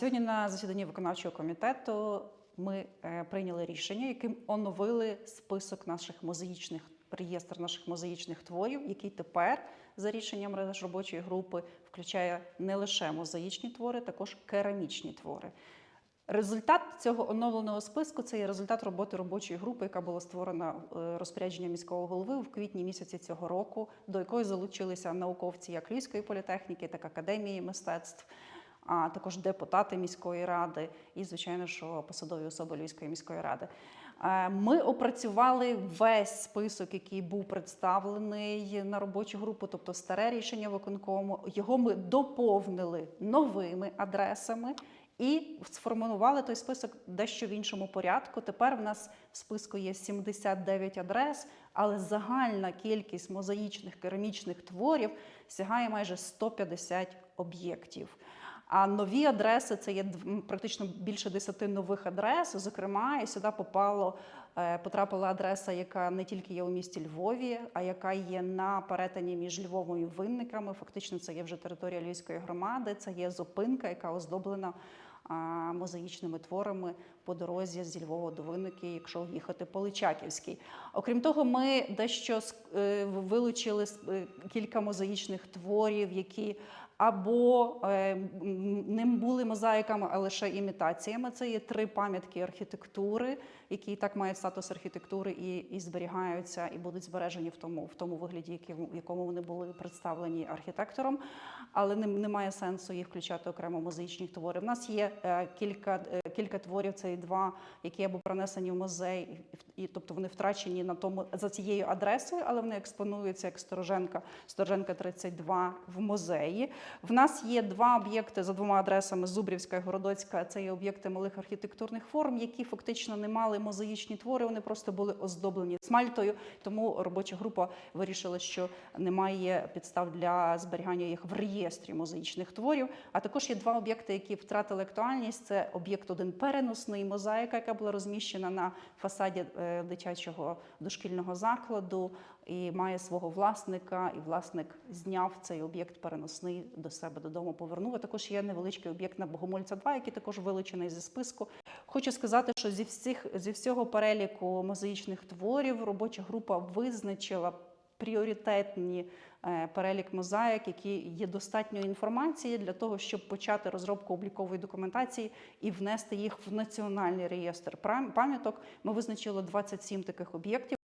Сьогодні на засіданні виконавчого комітету ми е, прийняли рішення, яким оновили список наших мозаїчних реєстр наших мозаїчних творів, який тепер за рішенням робочої групи включає не лише мозаїчні твори, також керамічні твори. Результат цього оновленого списку це є результат роботи робочої групи, яка була створена е, розпорядженням міського голови в квітні місяці цього року, до якої залучилися науковці як Львівської політехніки, так і академії мистецтв, а також депутати міської ради і, звичайно, що посадові особи Львівської міської ради. Е, Ми опрацювали весь список, який був представлений на робочу групу, тобто старе рішення виконкому. Його ми доповнили новими адресами. І сформулювали той список дещо в іншому порядку. Тепер в нас в списку є 79 адрес, але загальна кількість мозаїчних керамічних творів сягає майже 150 об'єктів. А нові адреси це є практично більше 10 нових адрес. Зокрема, і сюди попало е, потрапила адреса, яка не тільки є у місті Львові, а яка є на перетині між Львовом і Винниками. Фактично, це є вже територія Львівської громади. Це є зупинка, яка оздоблена мозаїчними творами по дорозі зі Львова до Винники, якщо їхати по Личаківській. Окрім того, ми дещо е, вилучили е, кілька мозаїчних творів, які або е, не були мозаїками, а лише імітаціями. Це є три пам'ятки архітектури, які так мають статус архітектури і, і зберігаються, і будуть збережені в тому, в тому вигляді, в якому вони були представлені архітектором. Але немає сенсу їх включати окремо мозаїчні твори. У нас є е, кілька, е, кілька творів, це і два, які або пронесені в музей, і, тобто вони втрачені на тому за цією адресою, але вони експонуються як Стороженка, Стороженка 32 в музеї. В нас є два об'єкти за двома адресами Зубрівська і Городоцька. Це є об'єкти малих архітектурних форм, які фактично не мали мозаїчні твори. Вони просто були оздоблені смальтою. Тому робоча група вирішила, що немає підстав для зберігання їх в реєстрі мозаїчних творів. А також є два об'єкти, які втратили актуальність. Це об'єкт один переносний мозаїка, яка була розміщена на фасаді е, дитячого дошкільного закладу і має свого власника. І власник зняв цей об'єкт переносний до себе додому. Повернув. А також є невеличкий об'єкт на Богомольця 2, який також вилучений зі списку. Хочу сказати, що зі всіх зі всього переліку мозаїчних творів робоча група визначила пріоритетні е, перелік мозаїк, які є достатньо інформації для того, щоб почати розробку облікової документації і внести їх в національний реєстр пам'яток. Ми визначили 27 таких об'єктів.